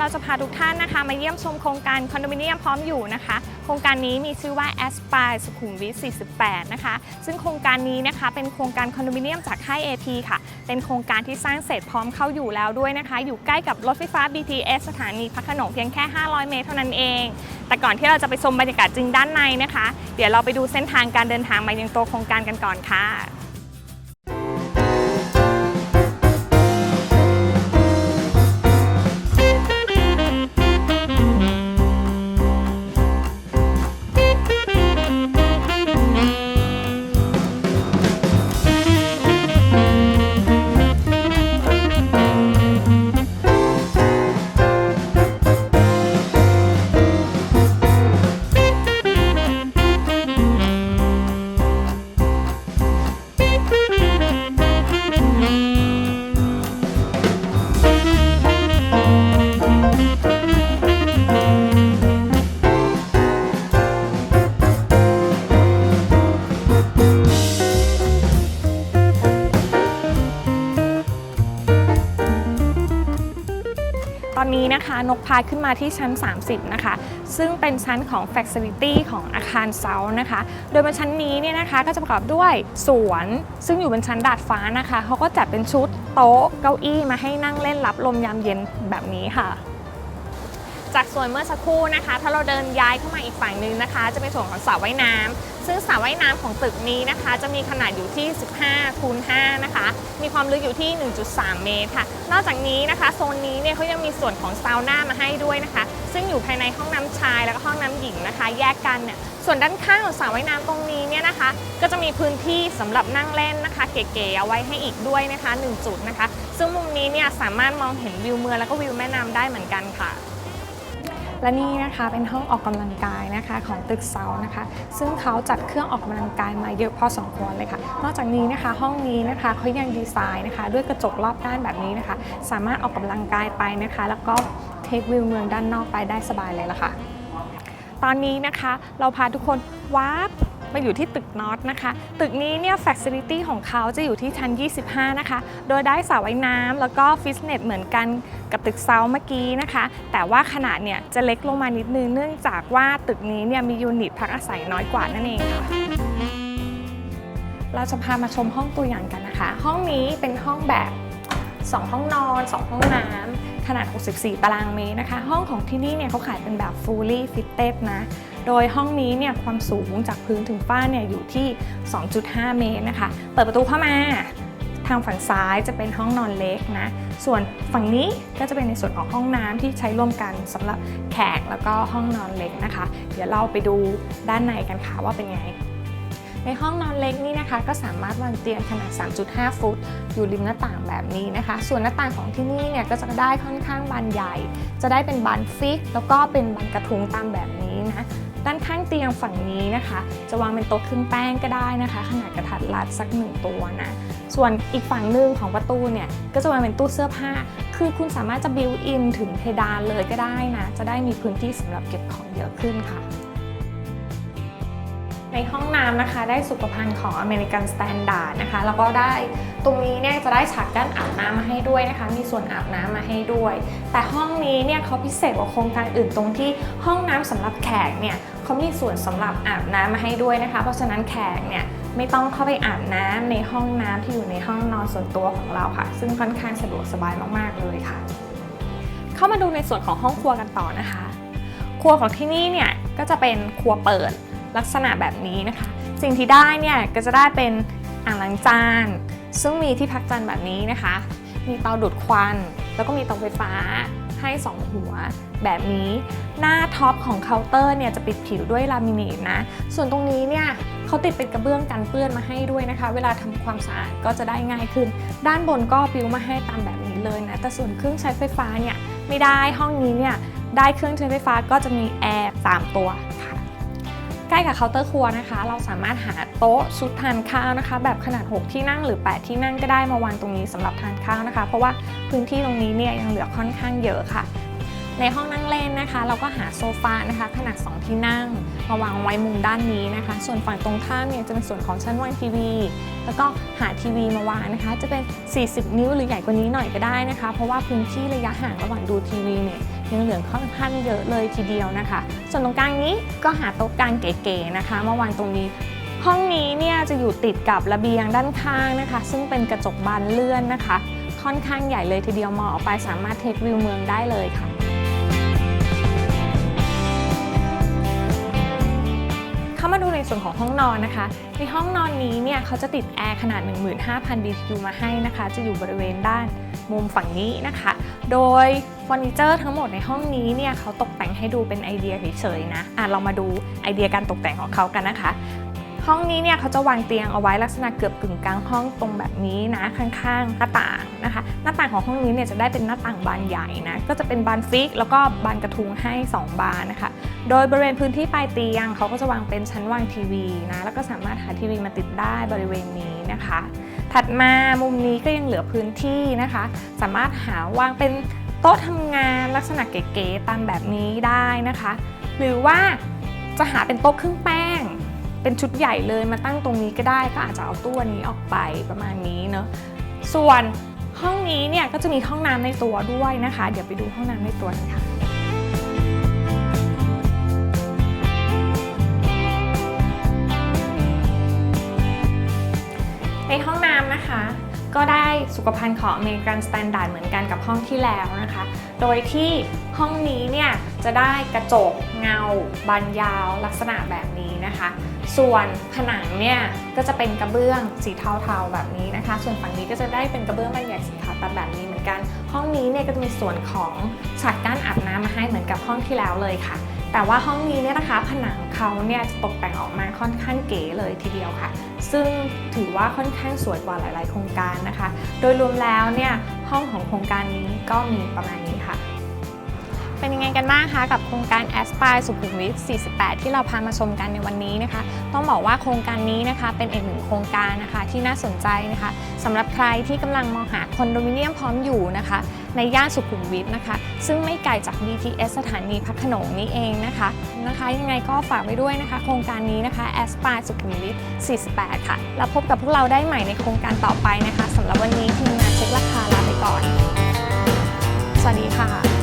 เราจะพาทุกท่านนะคะ มาเยี่ยมชมโครงการคอนโดมิเนียมพร้อมอยู่นะคะ โครงการนี้มีชื่อว่า Aspire สุขุมวิท 48 นะคะ ซึ่งโครงการนี้นะคะเป็นโครงการคอนโดมิเนียมจากค่าย AP ค่ะ เป็นโครงการที่สร้างเสร็จพร้อมเข้าอยู่แล้วด้วยนะคะ อยู่ใกล้กับรถไฟฟ้า BTS สถานีพระโขนงเพียงแค่ 500 เมตรเท่านั้นเอง แต่ก่อนที่เราจะไปชมบรรยากาศจริงด้านในนะคะ เดี๋ยวเราไปดูเส้นทางการเดินทางมายังตัวโครงการกันก่อนค่ะ นนี้นะคะ นกพาขึ้นมาที่ชั้น 30 นะคะ ซึ่งเป็นชั้นของ Facility ของอาคารเซานะคะ โดยบนชั้นนี้เนี่ยนะคะก็จะประกอบด้วยสวน ซึ่งอยู่บนชั้นดาดฟ้านะคะ เขาก็จัดเป็นชุดโต๊ะเก้าอี้มาให้นั่งเล่นรับลมยามเย็นแบบนี้ค่ะ จากส่วนเมื่อสักครู่นะคะ ถ้าเราเดินย้ายเข้ามาอีกฝั่งหนึ่งนะคะ จะเป็นส่วนของสระว่ายน้ำซึ่งสระว่ายน้ำของตึกนี้นะคะ จะมีขนาดอยู่ที่ 15คูณ5นะคะ มีความลึกอยู่ที่ 1.3 เมตรค่ะ นอกจากนี้นะคะโซนนี้เนี่ยเขายังมีส่วนของซาวน่ามาให้ด้วยนะคะ ซึ่งอยู่ภายในห้องน้ำชายแล้วก็ห้องน้ำหญิงนะคะ แยกกันเนี่ยส่วนด้านข้างของสระว่ายน้ำตรงนี้เนี่ยนะคะ ก็จะมีพื้นที่สำหรับนั่งเล่นนะคะ เก๋ๆเอาไว้ให้อีกด้วยนะคะหนึ่งจุดนะคะ ซึ่งมุมนี้เนี่ยสามารถมองเห็นวิวเมืองแล้วก็วิวแม่น้ำได้เหมือนกันค่ะ และนี่นะคะเป็นห้องออกกำลังกายนะคะของตึกเซานะคะ ซึ่งเขาจัดเครื่องออกกำลังกายมาเยอะพอสมควรเลยค่ะ นอกจากนี้นะคะห้องนี้นะคะเขายังดีไซน์นะคะ ด้วยกระจกรอบด้านแบบนี้นะคะ สามารถออกกำลังกายไปนะคะ แล้วก็เทควิวเมืองด้านนอกไปได้สบายเลยละค่ะ ตอนนี้นะคะเราพาทุกคนวาร์ป มาอยู่ที่ตึกน็อตนะคะ ตึกนี้เนี่ย Facility ของเขาจะอยู่ที่ชั้น 25 นะคะ โดยได้สระว่ายน้ำแล้วก็ฟิตเนสเหมือนกันกับตึกเซาเมื่อกี้นะคะ แต่ว่าขนาดเนี่ยจะเล็กลงมานิดนึงเนื่องจากว่าตึกนี้เนี่ยมียูนิตพักอาศัยน้อยกว่านั่นเองค่ะเราจะพามาชมห้องตัวอย่างกันนะคะ ห้องนี้เป็นห้องแบบ 2 ห้องนอน 2 ห้องน้ำขนาด 64 ตารางเมตรนะคะ ห้องของที่นี่เนี่ยเขาขายเป็นแบบ fully fitted นะ โดยห้องนี้เนี่ยความสูงจากพื้นถึงฝ้าเนี่ยอยู่ที่ 2.5 เมตรนะคะ เปิดประตูเข้ามา ทางฝั่งซ้ายจะเป็นห้องนอนเล็กนะ ส่วนฝั่งนี้ก็จะเป็นในส่วนของห้องน้ำที่ใช้ร่วมกันสำหรับแขกแล้วก็ห้องนอนเล็กนะคะ เดี๋ยวเราไปดูด้านในกันค่ะว่าเป็นไงในห้องนอนเล็กนี่นะคะก็สามารถวางเตียงขนาด 3.5 ฟุต อยู่ริมหน้าต่างแบบนี้นะคะ ส่วนหน้าต่างของที่นี่เนี่ยก็จะได้ค่อนข้างบานใหญ่ จะได้เป็นบานฟิก แล้วก็เป็นบานกระทุงตามแบบนี้นะ ด้านข้างเตียงฝั่งนี้นะคะ จะวางเป็นโต๊ะขึ้นแป้งก็ได้นะคะ ขนาดกระทัดรัดสักหนึ่งตัวนะส่วนอีกฝั่งหนึ่งของประตูเนี่ยก็จะวางเป็นตู้เสื้อผ้า คือคุณสามารถจะบิวอินถึงเพดานเลยก็ได้นะ จะได้มีพื้นที่สำหรับเก็บของเยอะขึ้นค่ะในห้องน้ำนะคะได้สุขภัณฑ์ของ American Standard นะคะแล้วก็ได้ตรงนี้เนี่ยจะได้ฉากกั้นอาบน้ำมาให้ด้วยนะคะ มีส่วนอาบน้ำมาให้ด้วย แต่ห้องนี้เนี่ยเขาพิเศษกว่าโครงการอื่นตรงที่ห้องน้ำสำหรับแขกเนี่ย เขามีส่วนสำหรับอาบน้ำมาให้ด้วยนะคะ เพราะฉะนั้นแขกเนี่ยไม่ต้องเข้าไปอาบน้ำในห้องน้ำที่อยู่ในห้องนอนส่วนตัวของเราค่ะ ซึ่งค่อนข้างสะดวกสบายมากๆเลยค่ะ เข้ามาดูในส่วนของห้องครัวกันต่อนะคะ ครัวของที่นี่เนี่ยก็จะเป็นครัวเปิดลักษณะแบบนี้นะคะ สิ่งที่ได้เนี่ยก็จะได้เป็นอ่างล้างจาน ซึ่งมีที่พักจานแบบนี้นะคะ มีเตาดูดควัน แล้วก็มีเตาไฟฟ้า ให้ 2 หัว แบบนี้หน้าท็อปของเคาน์เตอร์เนี่ยจะปิดผิวด้วยลามิเนตนะ ส่วนตรงนี้เนี่ยเขาติดเป็นกระเบื้องกันเปื้อนมาให้ด้วยนะคะ เวลาทำความสะอาดก็จะได้ง่ายขึ้น ด้านบนก็ปิ้วมาให้ตามแบบนี้เลยนะ แต่ส่วนเครื่องใช้ไฟฟ้าเนี่ยไม่ได้ห้องนี้เนี่ยได้เครื่องใช้ไฟฟ้าก็จะมีแอร์3ตัวค่ะใกล้กับเคาน์เตอร์ครัวนะคะ เราสามารถหาโต๊ะชุดทานข้าวนะคะ แบบขนาด 6 ที่นั่งหรือ 8 ที่นั่งก็ได้มาวางตรงนี้สำหรับทานข้าวนะคะ เพราะว่า พื้นที่ตรงนี้เนี่ยยังเหลือค่อนข้างเยอะค่ะ ในห้องนั่งเล่นนะคะ เราก็หาโซฟานะคะ ขนาด 2 ที่นั่งมาวางไว้มุมด้านนี้นะคะ ส่วนฝั่งตรงข้ามเนี่ยจะเป็นส่วนของชั้นวางทีวีแล้วก็หาทีวีมาวางนะคะ จะเป็น 40 นิ้วหรือใหญ่กว่านี้หน่อยก็ได้นะคะ เพราะว่าพื้นที่ระยะห่างระหว่างดูทีวีเนี่ยยังเหลือค่อนข้างเยอะเลยทีเดียวนะคะ ส่วนตรงกลางนี้ก็หาโต๊ะกลางเก๋ๆนะคะมาวางตรงนี้ห้องนี้เนี่ยจะอยู่ติดกับระเบียงด้านข้างนะคะ ซึ่งเป็นกระจกบานเลื่อนนะคะ ค่อนข้างใหญ่เลยทีเดียวมองออกไปสามารถเทควิวเมืองได้เลยค่ะ เข้ามาดูในส่วนของห้องนอนนะคะ ในห้องนอนนี้เนี่ยเขาจะติดแอร์ขนาด 15,000 BTU มาให้นะคะ จะอยู่บริเวณด้านมุมฝั่งนี้นะคะ โดยเฟอร์นิเจอร์ทั้งหมดในห้องนี้เนี่ยเขาตกแต่งให้ดูเป็นไอเดียเฉยๆนะอะเรามาดูไอเดียการตกแต่งของเขากันนะคะ ห้องนี้เนี่ยเขาจะวางเตียงเอาไว้ลักษณะเกือบกึ่งกลางห้องตรงแบบนี้นะข้างๆ หน้าต่างนะคะ หน้าต่างของห้องนี้เนี่ยจะได้เป็นหน้าต่างบานใหญ่นะก็จะเป็นบานฟิก แล้วก็บานกระทุงให้ 2 บานนะคะ โดยบริเวณพื้นที่ปลายเตียงเขาก็จะวางเป็นชั้นวางทีวีนะแล้วก็สามารถหาทีวีมาติดได้บริเวณนี้นะคะ ถัดมามุมนี้ก็ยังเหลือพื้นที่นะคะ สามารถหาวางเป็นโต๊ะทำงานลักษณะเก๋ๆตามแบบนี้ได้นะคะ หรือว่าจะหาเป็นโต๊ะเครื่องแป้ง เป็นชุดใหญ่เลยมาตั้งตรงนี้ก็ได้ก็อาจจะเอาตู้นี้ออกไปประมาณนี้เนอะส่วนห้องนี้เนี่ยก็จะมีห้องน้ำในตัวด้วยนะคะ เดี๋ยวไปดูห้องน้ำในตัวกันค่ะในห้องน้ำนะคะ ก็ได้สุขภัณฑ์ของอเมริกันสแตนดาร์ดเหมือนกันกับห้องที่แล้วนะคะ โดยที่ห้องนี้เนี่ยจะได้กระจกเงาบานยาวลักษณะแบบนี้นะคะ ส่วนผนังเนี่ยก็จะเป็นกระเบื้องสีเทาๆแบบนี้นะคะ ส่วนฝั่งนี้ก็จะได้เป็นกระเบื้องบานใหญ่สีขาวตัดแบบนี้เหมือนกัน ห้องนี้เนี่ยก็จะมีส่วนของฉากกั้นอาบน้ำมาให้เหมือนกับห้องที่แล้วเลยค่ะ แต่ว่าห้องนี้เนี่ยนะคะ ผนังเขาเนี่ยจะตกแต่งออกมาค่อนข้างเก๋เลยทีเดียวค่ะ ซึ่งถือว่าค่อนข้างสวยกว่าหลาย ๆ โครงการนะคะ โดยรวมแล้วเนี่ยห้องของโครงการนี้ก็มีประมาณนี้ เป็นยังไงกันบ้างคะกับโครงการ a s p i r e สุขุมวิท 48 ที่เราพามาชมกันในวันนี้นะคะ ต้องบอกว่าโครงการนี้นะคะเป็นอีกหนึ่งโครงการนะคะที่น่าสนใจนะคะสำหรับใครที่กำลังมองหาคอนโดมิเนียมพร้อมอยู่นะคะ ในย่านสุขุมวิทนะคะ ซึ่งไม่ไกลจาก BTS สถานีพระโขนงนี้เองนะคะนะคะ ยังไงก็ฝากไว้ด้วยนะคะ โครงการนี้นะคะ a s p i r e สุขุมวิท 48 ค่ะ แล้วพบกับพวกเราได้ใหม่ในโครงการต่อไปนะคะสำหรับวันนี้ทีมงานเช็คราคาลาไปก่อน สวัสดีค่ะ